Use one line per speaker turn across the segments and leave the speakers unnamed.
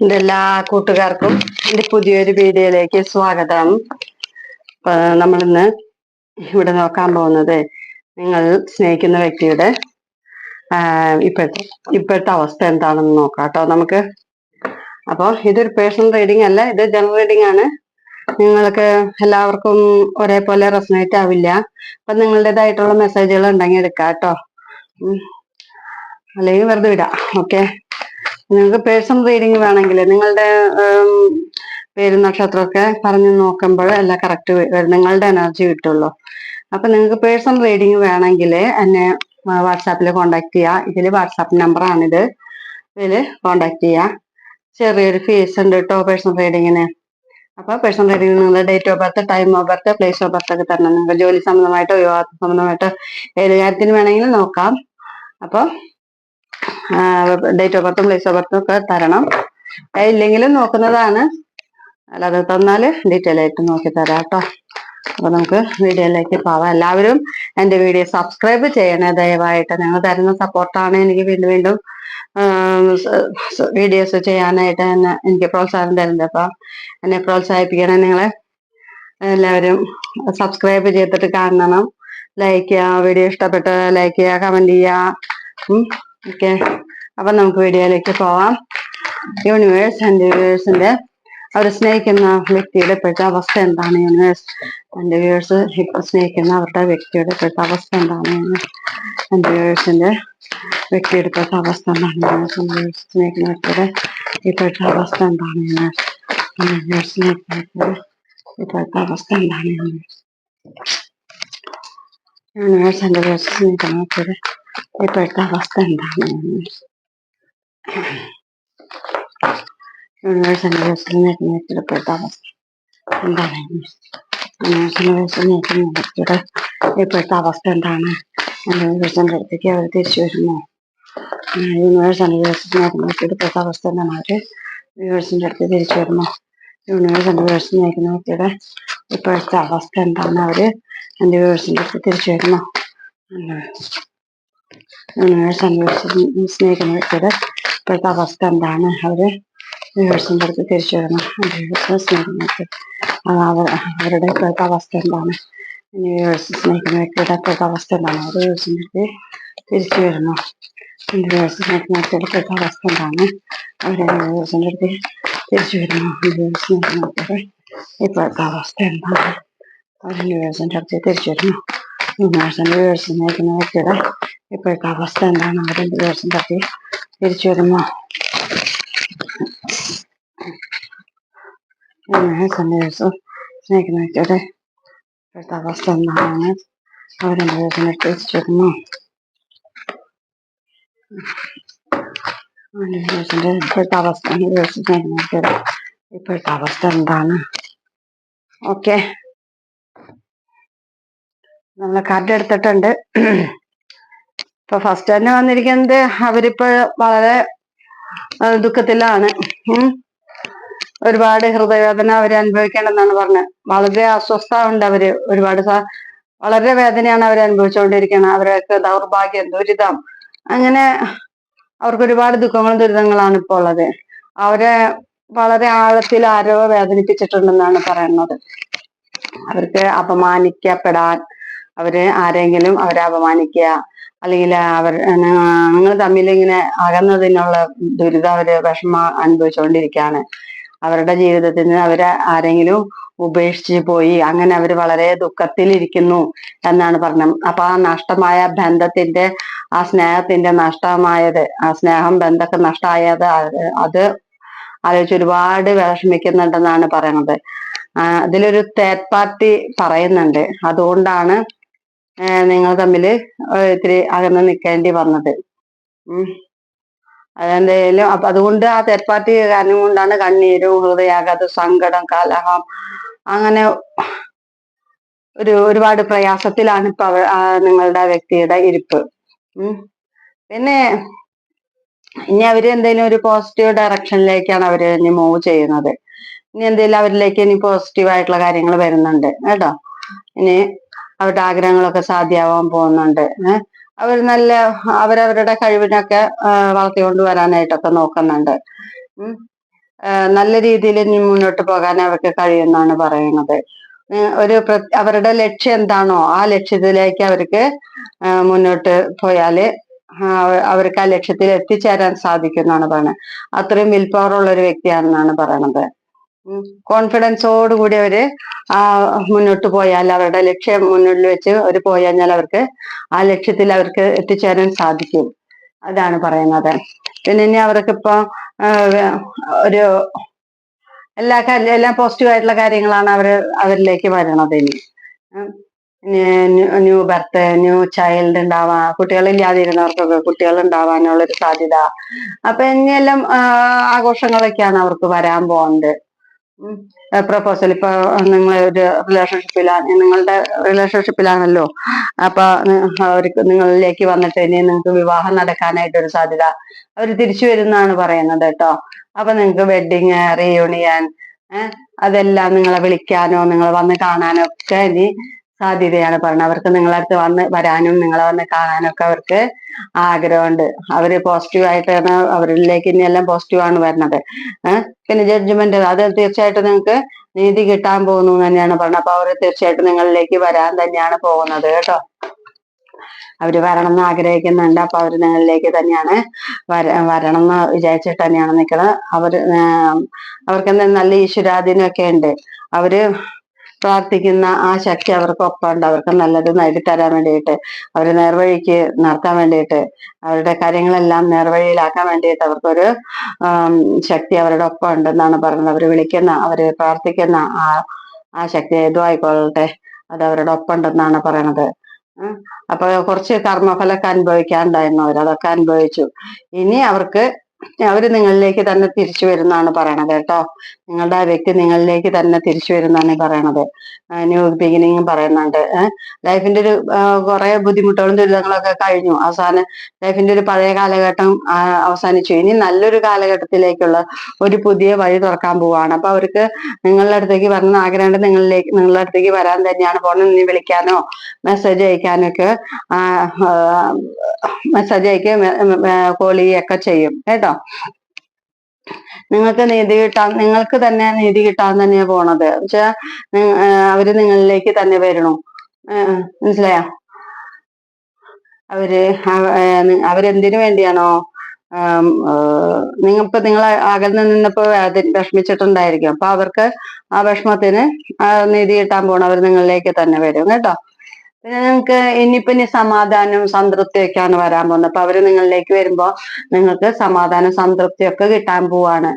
എന്റെ എല്ലാ കൂട്ടുകാർക്കും എന്റെ പുതിയൊരു വീഡിയോയിലേക്ക് സ്വാഗതം. നമ്മളിന്ന് ഇവിടെ നോക്കാൻ പോകുന്നത് നിങ്ങൾ സ്നേഹിക്കുന്ന വ്യക്തിയുടെ ഇപ്പോഴത്തെ ഇപ്പോഴത്തെ അവസ്ഥ എന്താണെന്ന് നോക്കാം കേട്ടോ നമുക്ക്. അപ്പോൾ ഇതൊരു പേഴ്സണൽ റീഡിംഗ് അല്ല ഇത് ജനറൽ റീഡിംഗ് ആണ്. നിങ്ങൾക്ക് എല്ലാവർക്കും ഒരേപോലെ റെസനേറ്റ് ആവില്ല. അപ്പൊ നിങ്ങളുടേതായിട്ടുള്ള മെസ്സേജുകൾ ഉണ്ടെങ്കിൽ എടുക്കാം കേട്ടോ. അല്ലെങ്കിൽ വെറുതെ വിടാം ഓക്കെ? നിങ്ങൾക്ക് പേഴ്സണൽ റീഡിംഗ് വേണമെങ്കിൽ നിങ്ങളുടെ പേര് നക്ഷത്രമൊക്കെ പറഞ്ഞു നോക്കുമ്പോൾ എല്ലാം കറക്റ്റ് നിങ്ങളുടെ എനർജി കിട്ടുള്ളൂ. അപ്പൊ നിങ്ങൾക്ക് പേഴ്സണൽ റീഡിംഗ് വേണമെങ്കിൽ എന്നെ വാട്സാപ്പിൽ കോണ്ടാക്ട് ചെയ്യുക ഇതിൽ വാട്സാപ്പ് നമ്പറാണിത്. ഇതിൽ കോണ്ടാക്ട് ചെയ്യുക ചെറിയൊരു ഫീസ് ഉണ്ട് കേട്ടോ പേഴ്സണൽ റീഡിങ്ങിന്. അപ്പൊ പേഴ്സണൽ റീഡിംഗ് നിങ്ങളുടെ date of birth time of birth place of birth ഒക്കെ തരണം. നിങ്ങൾക്ക് ജോലി സംബന്ധമായിട്ടോ വിവാഹ സംബന്ധമായിട്ടോ ഏത് കാര്യത്തിന് വേണമെങ്കിലും നോക്കാം. അപ്പോൾ ഡേറ്റ് ഓഫ് ബർത്തും പ്ലേസ് ഓഫ് ബർത്തും ഒക്കെ തരണം. ഇല്ലെങ്കിലും നോക്കുന്നതാണ്. അല്ലാതെ തന്നാൽ ഡീറ്റെയിൽ ആയിട്ട് നോക്കി തരാം കേട്ടോ അപ്പൊ നമുക്ക് വീഡിയോയിലേക്ക് പോവാം. എല്ലാവരും എന്റെ വീഡിയോ സബ്സ്ക്രൈബ് ചെയ്യണേ ദയവായിട്ട്. നിങ്ങൾ തരുന്ന സപ്പോർട്ടാണ് എനിക്ക് വീണ്ടും വീണ്ടും വീഡിയോസ് ചെയ്യാനായിട്ട് എന്നെ എനിക്ക് പ്രോത്സാഹനം തരുന്നത്. അപ്പൊ എന്നെ പ്രോത്സാഹിപ്പിക്കണേ നിങ്ങളെ. എല്ലാവരും സബ്സ്ക്രൈബ് ചെയ്തിട്ട് കാണണം. ലൈക്ക് ചെയ്യുക. വീഡിയോ ഇഷ്ടപ്പെട്ട് ലൈക്ക് ചെയ്യുക കമന്റ് ചെയ്യുക. ഓക്കെ. അപ്പൊ നമുക്ക് വീഡിയോയിലേക്ക് പോവാം. യൂണിവേഴ്സ് ആൻഡ് യൂണിവേഴ്സിന്റെ അവർ സ്നേഹിക്കുന്ന വ്യക്തിയുടെ ഇപ്പോഴത്തെ അവസ്ഥ എന്താണ്? യൂണിവേഴ്സ് ആൻഡ് വ്യൂവേഴ്സ് ഇപ്പൊ സ്നേഹിക്കുന്ന അവരുടെ വ്യക്തിയുടെ ഇപ്പോഴത്തെ അവസ്ഥ എന്താണ്? ആൻഡ് വ്യൂവേഴ്സിന്റെ വ്യക്തിയുടെ ഇപ്പോഴത്തെ അവസ്ഥ എന്താണ്? യൂണിവേഴ്സ് ആൻഡ് വ്യൂവേഴ്സ് സ്നേഹിക്കുന്ന വ്യക്തിയുടെ ഇപ്പോഴത്തെ അവസ്ഥ എന്താണ്? യൂണിവേഴ്സ് ആൻഡ് വ്യൂവേഴ്സ് സ്നേഹിക്കുന്ന വ്യക്തിയുടെ ഇപ്പോഴത്തെ അവസ്ഥ എന്താണ്? യൂണിവേഴ്സ് യൂണിവേഴ്സ് ആൻഡ് വ്യൂവേഴ്സ് സ്നേഹിക്കുന്ന വ്യക്തിയുടെ ഇപ്പോഴത്തെ അവസ്ഥ എന്താണ് യൂണിവേഴ്സ് ദിവസം നേരിട്ട് ഇപ്പോഴത്തെ അവസ്ഥ എന്താണ് യൂണിവേഴ്സിന്റെ ദിവസം നേരിട്ട് ഇപ്പോഴത്തെ അവസ്ഥ എന്താണ് യൂണിവേഴ്സിന്റെ അടുത്തേക്ക് അവർ തിരിച്ചു വരുമോ യൂണിവേഴ്സിന്റെ ദിവസം നേരിട്ട് ഇപ്പോഴത്തെ അവസ്ഥ എന്താണ് അവർ യൂണിവേഴ്സിന്റെ അടുത്ത് തിരിച്ചു വരുമോ യൂണിവേഴ്സിന്റെ ദിവസം നയിക്കുന്ന വ്യക്തിയുടെ ഇപ്പോഴത്തെ അവസ്ഥ എന്താണ് അവർ എന്റെ യൂണിവേഴ്സിന്റെ അടുത്ത് തിരിച്ചു വരുമോ യൂണിവേഴ്സ് അന്വേഷിച്ച് സ്നേഹിക്കുന്ന വ്യക്തിയുടെ ഇപ്പോഴത്തെ അവസ്ഥ എന്താണ് അവർ യൂണിവേഴ്സിന്റെ അടുത്ത് തിരിച്ചു വരണം യൂണിവേഴ്സിനെ സ്നേഹിക്കുന്ന വ്യക്തി അത് അവർ അവരുടെ ഇപ്പോഴത്തെ അവസ്ഥ എന്താണ് യൂണിവേഴ്സ് സ്നേഹിക്കുന്ന വ്യക്തിയുടെ ഇപ്പോഴത്തെ അവസ്ഥ എന്താണ് അവർ യൂണിവേഴ്സിന്റെ അടുത്ത് തിരിച്ചു വരുന്നു യൂണിവേഴ്സ് സ്നേഹിക്കുന്ന വ്യക്തിയുടെ ഇപ്പോഴത്തെ അവസ്ഥ എന്താണ് അവർ യൂണിവേഴ്സിന്റെ അടുത്ത് തിരിച്ചു വരുന്നു യൂണിവേഴ്സ് സ്നേഹിക്കുന്ന വ്യക്തിയുടെ ഇപ്പോഴത്തെ അവസ്ഥ എന്താണ് അവർ യൂണിവേഴ്സിന്റെ അടുത്ത് തിരിച്ചു വരുന്നു യൂണിവേഴ്സിന്റെ യൂണിവേഴ്സ് സ്നേഹിക്കുന്ന വ്യക്തിയുടെ ഇപ്പോഴത്തെ അവസ്ഥ എന്താണ്? അവർ ദിവസം തട്ടി തിരിച്ചു വരുമോ സന്ദേശം സ്നേഹിക്കുന്ന വ്യക്തിയുടെ ഇപ്പോഴത്തെ അവസ്ഥ എന്താണ്? അവർ ദിവസം തിരിച്ചിരുന്നു ദിവസത്തിന്റെ ഇപ്പോഴത്തെ അവസ്ഥ ദിവസം സ്നേഹിക്കുന്ന വ്യക്തിയുടെ ഇപ്പോഴത്തെ അവസ്ഥ എന്താണ്? ഓക്കെ. നമ്മൾ കാർഡ് എടുത്തിട്ടുണ്ട്. ഇപ്പൊ ഫസ്റ്റ് തന്നെ വന്നിരിക്കുന്നത് അവരിപ്പോ വളരെ ദുഃഖത്തിലാണ്. ഒരുപാട് ഹൃദയവേദന അവർ അനുഭവിക്കേണ്ടെന്നാണ് പറഞ്ഞത്. വളരെ അസ്വസ്ഥ ഉണ്ട് അവർ. ഒരുപാട് വളരെ വേദനയാണ് അവർ അനുഭവിച്ചുകൊണ്ടിരിക്കുന്നത്. അവരൊക്കെ ദൗർഭാഗ്യം ദുരിതം അങ്ങനെ അവർക്ക് ഒരുപാട് ദുഃഖങ്ങളും ദുരിതങ്ങളാണ് ഇപ്പോൾ ഉള്ളത്. അവരെ വളരെ ആഴത്തിൽ ആരോ വേദനിപ്പിച്ചിട്ടുണ്ടെന്നാണ് പറയുന്നത്. അവർക്ക് അപമാനിക്കപ്പെടാൻ അവർ ആരെങ്കിലും അവരെ അപമാനിക്കുക അല്ലെങ്കിൽ അവർ നിങ്ങൾ തമ്മിൽ ഇങ്ങനെ അകന്നതിനുള്ള ദുരിതം അവർ വിഷമ അനുഭവിച്ചുകൊണ്ടിരിക്കുകയാണ്. അവരുടെ ജീവിതത്തിൽ നിന്ന് അവരെ ആരെങ്കിലും ഉപേക്ഷിച്ച് പോയി അങ്ങനെ അവർ വളരെ ദുഃഖത്തിലിരിക്കുന്നു എന്നാണ് പറഞ്ഞത്. അപ്പൊ ആ നഷ്ടമായ ബന്ധത്തിന്റെ ആ സ്നേഹത്തിന്റെ നഷ്ടമായത് ആ സ്നേഹം ബന്ധമൊക്കെ നഷ്ടമായത് അത് ആലോചിച്ച് ഒരുപാട് വിഷമിക്കുന്നുണ്ടെന്നാണ് പറയുന്നത്. അതിലൊരു തേർഡ് പാർട്ടി പറയുന്നുണ്ട്. അതുകൊണ്ടാണ് നിങ്ങൾ തമ്മിൽ ഇത്തിരി അകന്ന് നിൽക്കേണ്ടി വന്നത്. അതെന്തായാലും അപ്പൊ അതുകൊണ്ട് ആ തേർഡ് പാർട്ടി കാരണം കൊണ്ടാണ് കണ്ണീരും ഹൃദയാഘാതം സങ്കടം കലഹം അങ്ങനെ ഒരു ഒരുപാട് പ്രയാസത്തിലാണ് ഇപ്പൊ അവ നിങ്ങളുടെ വ്യക്തിയുടെ ഇരിപ്പ്. പിന്നെ ഇനി അവർ എന്തെങ്കിലും ഒരു പോസിറ്റീവ് ഡയറക്ഷനിലേക്കാണ് അവർ ഇനി മൂവ് ചെയ്യുന്നത്. ഇനി എന്തെങ്കിലും അവരിലേക്ക് ഇനി പോസിറ്റീവ് ആയിട്ടുള്ള കാര്യങ്ങൾ വരുന്നുണ്ട്. കേട്ടോ? ഇനി അവരുടെ ആഗ്രഹങ്ങളൊക്കെ സാധ്യമാവാൻ പോകുന്നുണ്ട്. അവർ നല്ല അവരവരുടെ കഴിവിനൊക്കെ വളർത്തിക്കൊണ്ട് വരാനായിട്ടൊക്കെ നോക്കുന്നുണ്ട്. നല്ല രീതിയിൽ മുന്നോട്ട് പോകാൻ അവർക്ക് കഴിയുമെന്നാണ് പറയുന്നത്. ഒരു അവരുടെ ലക്ഷ്യം എന്താണോ ആ ലക്ഷ്യത്തിലേക്ക് അവർക്ക് മുന്നോട്ട് പോയാൽ അവർക്ക് ആ ലക്ഷ്യത്തിൽ എത്തിച്ചേരാൻ സാധിക്കും എന്നാണ് പറയുന്നത്. അത്രയും വിൽ പവർ ഉള്ള ഒരു വ്യക്തിയാണെന്നാണ് പറയണത് കോൺഫിഡൻസോട് കൂടി അവർ ആ മുന്നോട്ട് പോയാൽ അവരുടെ ലക്ഷ്യം മുന്നിൽ വെച്ച് അവർ പോയാൽ അവർക്ക് ആ ലക്ഷ്യത്തിൽ അവർക്ക് എത്തിച്ചേരാൻ സാധിക്കും. അതാണ് പറയുന്നത്. പിന്നെ ഇനി അവർക്ക് ഇപ്പൊ ഒരു എല്ലാ കാര്യം എല്ലാം പോസിറ്റീവ് ആയിട്ടുള്ള കാര്യങ്ങളാണ് അവർ അവരിലേക്ക് വരണത് ഇനി. ന്യൂ ബർത്ത് ന്യൂ ചൈൽഡ് ഉണ്ടാവാ കുട്ടികളില്ലാതിരുന്നവർക്കൊക്കെ കുട്ടികൾ ഉണ്ടാവാനുള്ളൊരു സാധ്യത. അപ്പൊ ഇനിയെല്ലാം ആഘോഷങ്ങളൊക്കെയാണ് അവർക്ക് വരാൻ പോകുന്നത് പ്രപ്പോസൽ ഇപ്പൊ നിങ്ങൾ ഒരു റിലേഷൻഷിപ്പിലാണ് നിങ്ങളുടെ റിലേഷൻഷിപ്പിലാണല്ലോ അപ്പൊ അവർക്ക് നിങ്ങളിലേക്ക് വന്നിട്ട് ഇനി നിങ്ങൾക്ക് വിവാഹം നടക്കാനായിട്ട് ഒരു സാധ്യത. അവർ തിരിച്ചു വരുന്നാണ് പറയുന്നത് കേട്ടോ. അപ്പൊ നിങ്ങൾക്ക് വെഡിങ് റീയൂണിയൻ അതെല്ലാം നിങ്ങളെ വിളിക്കാനോ നിങ്ങളെ വന്ന് കാണാനോ ഒക്കെ ഇനി സാധ്യതയാണ്. പറഞ്ഞത് അവർക്ക് നിങ്ങളെ അടുത്ത് വന്ന് വരാനും നിങ്ങളെ വന്ന് കാണാനും ഒക്കെ അവർക്ക് ആഗ്രഹമുണ്ട്. അവർ പോസിറ്റീവ് ആയിട്ടാണ് അവരിലേക്ക് ഇനി എല്ലാം പോസിറ്റീവ് ആണ് വരുന്നത്. പിന്നെ ജഡ്ജ്മെന്റ് അത് തീർച്ചയായിട്ടും നിങ്ങൾക്ക് നീതി കിട്ടാൻ പോകുന്നു തന്നെയാണ് പറഞ്ഞത്. അപ്പൊ അവർ തീർച്ചയായിട്ടും നിങ്ങളിലേക്ക് വരാൻ തന്നെയാണ് പോകുന്നത് കേട്ടോ. അവർ വരണം എന്ന് ആഗ്രഹിക്കുന്നുണ്ട്. അപ്പൊ അവർ നിങ്ങളിലേക്ക് തന്നെയാണ് വര വരണം എന്ന് വിചാരിച്ചിട്ട് തന്നെയാണ് നിൽക്കുന്നത് അവർ അവർക്ക് എന്താ നല്ല ഈശ്വരാധീനമൊക്കെ ഉണ്ട്. അവർ പ്രാർത്ഥിക്കുന്ന ആ ശക്തി അവർക്ക് ഒപ്പമുണ്ട് അവർക്ക് നല്ലത് നേടിത്തരാൻ വേണ്ടിയിട്ട് അവരെ നേർവഴിക്ക് നടത്താൻ വേണ്ടിയിട്ട് അവരുടെ കാര്യങ്ങളെല്ലാം നേർവഴിയിലാക്കാൻ വേണ്ടിയിട്ട് അവർക്കൊരു ശക്തി അവരുടെ ഒപ്പം ഉണ്ടെന്നാണ് പറയുന്നത്. അവർ വിളിക്കുന്ന അവർ പ്രാർത്ഥിക്കുന്ന ആ ആ ശക്തി ഏതോ ആയിക്കൊള്ളട്ടെ. അത് അവരുടെ ഒപ്പം ഉണ്ടെന്നാണ് പറയണത്. അപ്പൊ കുറച്ച് കർമ്മഫലമൊക്കെ അനുഭവിക്കാണ്ടായിരുന്നു അവർ. അതൊക്കെ അനുഭവിച്ചു. ഇനി അവർക്ക് അവർ നിങ്ങളിലേക്ക് തന്നെ തിരിച്ചു വരുന്നാണ് പറയണത് കേട്ടോ. നിങ്ങളുടെ ആ വ്യക്തി നിങ്ങളിലേക്ക് തന്നെ തിരിച്ചു വരുന്നാണ് പറയണത്. ന്യൂ ബിഗിനിങ് പറയുന്നുണ്ട്. ലൈഫിന്റെ ഒരു കുറെ ബുദ്ധിമുട്ടുകളും ദുരിതങ്ങളൊക്കെ കഴിഞ്ഞു. അവസാനം ലൈഫിന്റെ ഒരു പഴയ കാലഘട്ടം അവസാനിച്ചു. ഇനി നല്ലൊരു കാലഘട്ടത്തിലേക്കുള്ള ഒരു പുതിയ വഴി തുറക്കാൻ പോവാണ്. അപ്പൊ അവർക്ക് നിങ്ങളുടെ അടുത്തേക്ക് വരണം ആഗ്രഹമുണ്ട്. നിങ്ങളിലേക്ക് നിങ്ങളുടെ അടുത്തേക്ക് വരാൻ തന്നെയാണ് പോകുന്നത് നീ വിളിക്കാനോ മെസ്സേജ് അയക്കാനോ ഒക്കെ മെസ്സേജ് അയക്കുക കോൾ ചെയ്യുകയൊക്കെ ചെയ്യും. കേട്ടോ. നിങ്ങൾക്ക് നീതി കിട്ടാൻ നിങ്ങൾക്ക് തന്നെ നീതി കിട്ടാൻ തന്നെയാ പോണത്. വെച്ചാ അവർ നിങ്ങളിലേക്ക് തന്നെ വരണു. മനസ്സിലായോ? അവർ അവരെന്തിനു വേണ്ടിയാണോ? നിങ്ങൾ ഇപ്പൊ നിങ്ങൾ അകന്ന് നിന്നപ്പോ വിഷമിച്ചിട്ടുണ്ടായിരിക്കും. അപ്പൊ അവർക്ക് ആ വിഷമത്തിന് നീതി കിട്ടാൻ പോണവർ നിങ്ങളിലേക്ക് തന്നെ വരും. കേട്ടോ. പിന്നെ നിങ്ങൾക്ക് ഇനിയിപ്പോ ഇനി സമാധാനം സംതൃപ്തിയൊക്കെയാണ് വരാൻ പോകുന്നത്. അപ്പൊ അവർ നിങ്ങളിലേക്ക് വരുമ്പോ നിങ്ങൾക്ക് സമാധാനം സംതൃപ്തിയൊക്കെ കിട്ടാൻ പോവാണ്.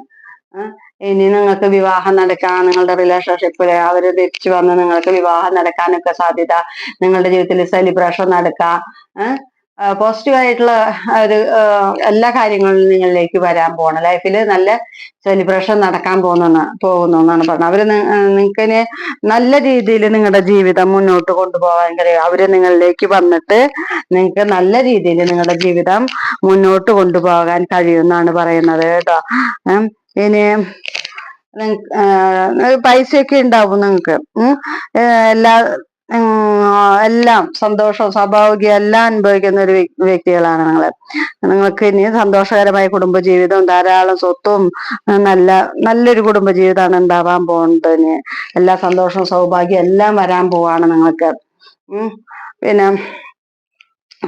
ഇനി നിങ്ങൾക്ക് വിവാഹം നടക്കാൻ നിങ്ങളുടെ റിലേഷൻഷിപ്പിൽ അവർ തിരിച്ചു വന്ന് നിങ്ങൾക്ക് വിവാഹം നടക്കാനൊക്കെ സാധ്യത നിങ്ങളുടെ ജീവിതത്തിൽ സെലിബ്രേഷൻ നടക്കാം പോസിറ്റീവ് ആയിട്ടുള്ള ഒരു എല്ലാ കാര്യങ്ങളിലും നിങ്ങളിലേക്ക് വരാൻ പോകണം ലൈഫിൽ നല്ല സെലിബ്രേഷൻ നടക്കാൻ പോകുന്ന പോകുന്നു എന്നാണ് പറഞ്ഞത്. അവർ നിങ്ങൾക്ക് നല്ല രീതിയിൽ നിങ്ങളുടെ ജീവിതം മുന്നോട്ട് കൊണ്ടുപോകാൻ കഴിയും. അവർ നിങ്ങളിലേക്ക് വന്നിട്ട് നിങ്ങൾക്ക് നല്ല രീതിയിൽ നിങ്ങളുടെ ജീവിതം മുന്നോട്ട് കൊണ്ടുപോകാൻ കഴിയുമെന്നാണ് പറയുന്നത് കേട്ടോ. ഇനി പൈസയൊക്കെ ഉണ്ടാവും നിങ്ങൾക്ക്. എല്ലാ എല്ലാം സന്തോഷവും സ്വാഭാവികം എല്ലാം അനുഭവിക്കുന്ന ഒരു വ്യ- വ്യക്തികളാണ് നിങ്ങൾ നിങ്ങൾക്ക് ഇനി സന്തോഷകരമായ കുടുംബജീവിതവും ധാരാളം സ്വത്തും നല്ല നല്ലൊരു കുടുംബജീവിതമാണ് ഉണ്ടാവാൻ പോകുന്നത് ഇനി. എല്ലാ സന്തോഷവും സൗഭാഗ്യം എല്ലാം വരാൻ പോവാണ് നിങ്ങൾക്ക്. പിന്നെ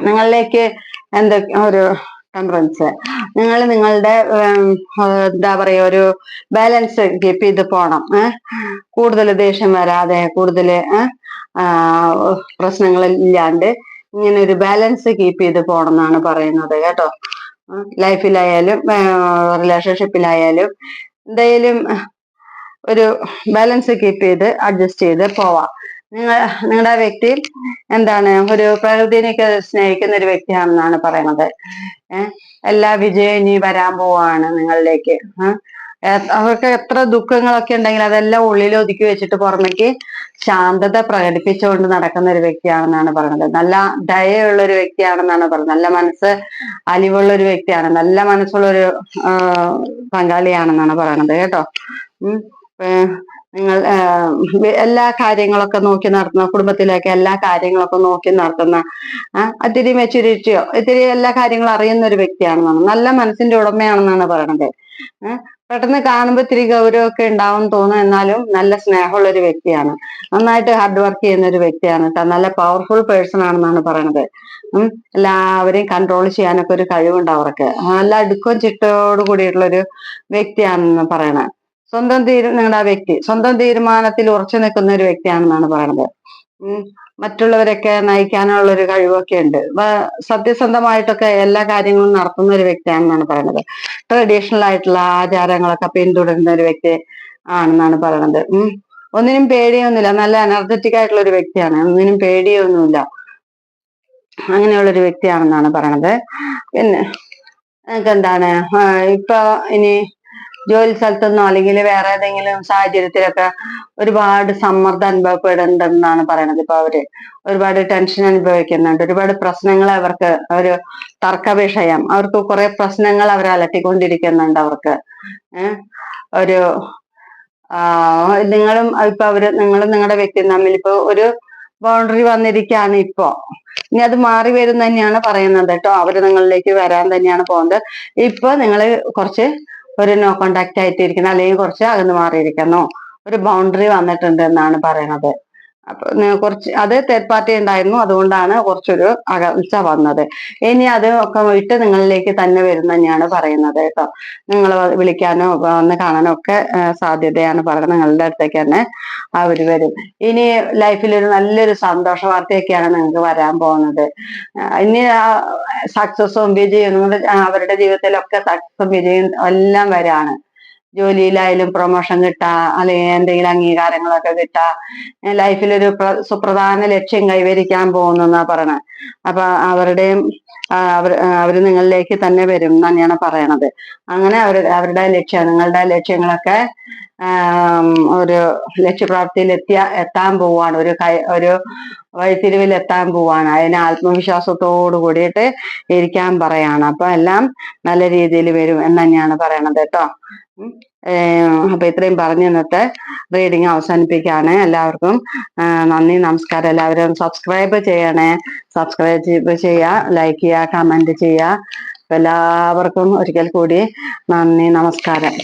നിങ്ങളിലേക്ക് എന്തൊക്കെ ഒരു ടെമ്പറൻസ് നിങ്ങൾ നിങ്ങളുടെ എന്താ പറയാ ഒരു ബാലൻസ് കീപ്പ് ചെയ്ത് പോണം. കൂടുതൽ ദേഷ്യം വരാതെ കൂടുതൽ പ്രശ്നങ്ങളില്ലാണ്ട് ഇങ്ങനെ ഒരു ബാലൻസ് കീപ്പ് ചെയ്ത് പോണെന്നാണ് പറയുന്നത് കേട്ടോ. ലൈഫിലായാലും റിലേഷൻഷിപ്പിലായാലും എന്തായാലും ഒരു ബാലൻസ് കീപ്പ് ചെയ്ത് അഡ്ജസ്റ്റ് ചെയ്ത് പോവാം. നിങ്ങൾ നിങ്ങളുടെ വ്യക്തി എന്താണ്? ഒരു പ്രകൃതിനെയൊക്കെ സ്നേഹിക്കുന്ന ഒരു വ്യക്തിയാണെന്നാണ് പറയുന്നത്. എല്ലാ വിജയം ഇനി വരാൻ പോവാണ് നിങ്ങളിലേക്ക്. അവർക്ക് എത്ര ദുഃഖങ്ങളൊക്കെ ഉണ്ടെങ്കിൽ അതെല്ലാം ഉള്ളിൽ ഒതുക്കി വെച്ചിട്ട് പുറമേക്ക് ശാന്തത പ്രകടിപ്പിച്ചുകൊണ്ട് നടക്കുന്ന ഒരു വ്യക്തിയാണെന്നാണ് പറയുന്നത്. നല്ല ദയയുള്ള ഒരു വ്യക്തിയാണെന്നാണ് പറയുന്നത്. നല്ല മനസ്സ് അലിവുള്ള ഒരു വ്യക്തിയാണ്. നല്ല മനസ്സുള്ള ഒരു പങ്കാളിയാണെന്നാണ് പറയണത് കേട്ടോ. നിങ്ങൾ എല്ലാ കാര്യങ്ങളൊക്കെ നോക്കി നടത്തുന്ന കുടുംബത്തിലേക്ക് എല്ലാ കാര്യങ്ങളൊക്കെ നോക്കി നടത്തുന്ന ഇത്തിരി മെച്യൂരിറ്റിയോ ഇത്തിരി എല്ലാ കാര്യങ്ങളും അറിയുന്ന ഒരു വ്യക്തിയാണെന്നാണ്. നല്ല മനസ്സിന്റെ ഉടമയാണെന്നാണ് പറയണത് പെട്ടെന്ന് കാണുമ്പോൾ ഇത്തിരി ഗൗരവമൊക്കെ ഉണ്ടാവും തോന്നും എന്നാലും നല്ല സ്നേഹമുള്ള ഒരു വ്യക്തിയാണ്. നന്നായിട്ട് ഹാർഡ് വർക്ക് ചെയ്യുന്ന ഒരു വ്യക്തിയാണ്. നല്ല പവർഫുൾ പേഴ്സൺ ആണെന്നാണ് പറയണത്. എല്ലാവരെയും കൺട്രോൾ ചെയ്യാനൊക്കെ ഒരു കഴിവുണ്ട് അവർക്ക്. നല്ല അടുക്കവും ചിട്ടയോട് കൂടിയിട്ടുള്ള ഒരു വ്യക്തിയാണെന്ന് പറയണത്. സ്വന്തം തീരു നിങ്ങളുടെ ആ വ്യക്തി സ്വന്തം തീരുമാനത്തിൽ ഉറച്ചു നിൽക്കുന്ന ഒരു വ്യക്തിയാണെന്നാണ് പറയണത്. മറ്റുള്ളവരൊക്കെ നയിക്കാനുള്ള ഒരു കഴിവൊക്കെ ഉണ്ട് സത്യസന്ധമായിട്ടൊക്കെ എല്ലാ കാര്യങ്ങളും നടത്തുന്ന ഒരു വ്യക്തിയാണെന്നാണ് പറയുന്നത് ട്രഡീഷണൽ ആയിട്ടുള്ള ആചാരങ്ങളൊക്കെ പിന്തുടരുന്ന ഒരു വ്യക്തി ആണെന്നാണ് പറയുന്നത് ഒന്നിനും പേടിയൊന്നുമില്ല. നല്ല എനർജറ്റിക് ആയിട്ടുള്ള ഒരു വ്യക്തിയാണ്. ഒന്നിനും പേടിയൊന്നുമില്ല. അങ്ങനെയുള്ള ഒരു വ്യക്തിയാണെന്നാണ് പറയണത്. പിന്നെ എന്താണ് ഇപ്പൊ ഇനി ജോലി സ്ഥലത്തുനിന്നോ അല്ലെങ്കിൽ വേറെ ഏതെങ്കിലും സാഹചര്യത്തിലൊക്കെ ഒരുപാട് സമ്മർദ്ദം അനുഭവപ്പെടുന്നുണ്ടെന്നാണ് പറയണത്. ഇപ്പൊ അവർ ഒരുപാട് ടെൻഷൻ അനുഭവിക്കുന്നുണ്ട്. ഒരുപാട് പ്രശ്നങ്ങൾ അവർക്ക് ഒരു തർക്ക അവർക്ക് കുറെ പ്രശ്നങ്ങൾ അവർ അലട്ടിക്കൊണ്ടിരിക്കുന്നുണ്ട് അവർക്ക്. ഒരു നിങ്ങളും ഇപ്പൊ അവർ നിങ്ങളും നിങ്ങളുടെ വ്യക്തിയും തമ്മിൽ ഇപ്പൊ ഒരു ബൗണ്ടറി വന്നിരിക്കുകയാണ് ഇപ്പോ. ഇനി അത് മാറി വരും തന്നെയാണ് പറയുന്നത് കേട്ടോ. അവർ നിങ്ങളിലേക്ക് വരാൻ തന്നെയാണ് പോകുന്നത്. ഇപ്പൊ നിങ്ങൾ കുറച്ച് ഒരു നോ കോണ്ടാക്ട് ആയിട്ടിരിക്കുന്ന അല്ലെങ്കിൽ കുറച്ച് അകന്ന് മാറിയിരിക്കുന്നു. ഒരു ബൗണ്ടറി വന്നിട്ടുണ്ട് എന്നാണ് പറയണത്. അപ്പൊ കുറച്ച് അത് തേർഡ് പാർട്ടി ഉണ്ടായിരുന്നു. അതുകൊണ്ടാണ് കുറച്ചൊരു അകൽച്ച വന്നത്. ഇനി അത് ഒക്കെ വിട്ട് നിങ്ങളിലേക്ക് തന്നെ വരുന്ന തന്നെയാണ് പറയുന്നത് കേട്ടോ. നിങ്ങൾ വിളിക്കാനോ വന്ന് കാണാനോ ഒക്കെ സാധ്യതയാണ് പറയുന്നത്. നിങ്ങളുടെ അടുത്തേക്ക് തന്നെ അവർ വരും. ഇനി ലൈഫിൽ ഒരു നല്ലൊരു സന്തോഷ വാർത്തയൊക്കെയാണ് നിങ്ങൾക്ക് വരാൻ പോകുന്നത്. ഇനി സക്സസും വിജയവും അവരുടെ ജീവിതത്തിലൊക്കെ സക്സസും വിജയം എല്ലാം വരാണ്. ജോലിയിലായാലും പ്രൊമോഷൻ കിട്ടാ അല്ലെങ്കിൽ എന്തെങ്കിലും അംഗീകാരങ്ങളൊക്കെ കിട്ടാ ലൈഫിൽ ഒരു സുപ്രധാന ലക്ഷ്യം കൈവരിക്കാൻ പോകുന്നു എന്നാ പറയണത് അപ്പൊ അവരുടെയും അവർ അവർ നിങ്ങളിലേക്ക് തന്നെ വരും തന്നെയാണ് പറയണത്. അങ്ങനെ അവർ അവരുടെ ലക്ഷ്യം നിങ്ങളുടെ ലക്ഷ്യങ്ങളൊക്കെ ഒരു ലക്ഷ്യപ്രാപ്തിയിൽ എത്തിയ എത്താൻ പോവാണ്. ഒരു കൈ ഒരു വഴിത്തിരിവിൽ എത്താൻ പോവാണ്. അതിന് ആത്മവിശ്വാസത്തോട് കൂടിയിട്ട് ഇരിക്കാൻ പറയാണ്. അപ്പൊ എല്ലാം നല്ല രീതിയിൽ വരും എന്ന് തന്നെയാണ് പറയണത് കേട്ടോ. അപ്പൊ ഇത്രയും പറഞ്ഞു ഇന്നത്തെ റീഡിങ് അവസാനിപ്പിക്കാണ് എല്ലാവർക്കും നന്ദി നമസ്കാരം. എല്ലാവരും സബ്സ്ക്രൈബ് ചെയ്യണേ. സബ്സ്ക്രൈബ് ചെയ്യുക ലൈക്ക് ചെയ്യുക കമന്റ് ചെയ്യുക എല്ലാവർക്കും ഒരിക്കൽ കൂടി നന്ദി നമസ്കാരം.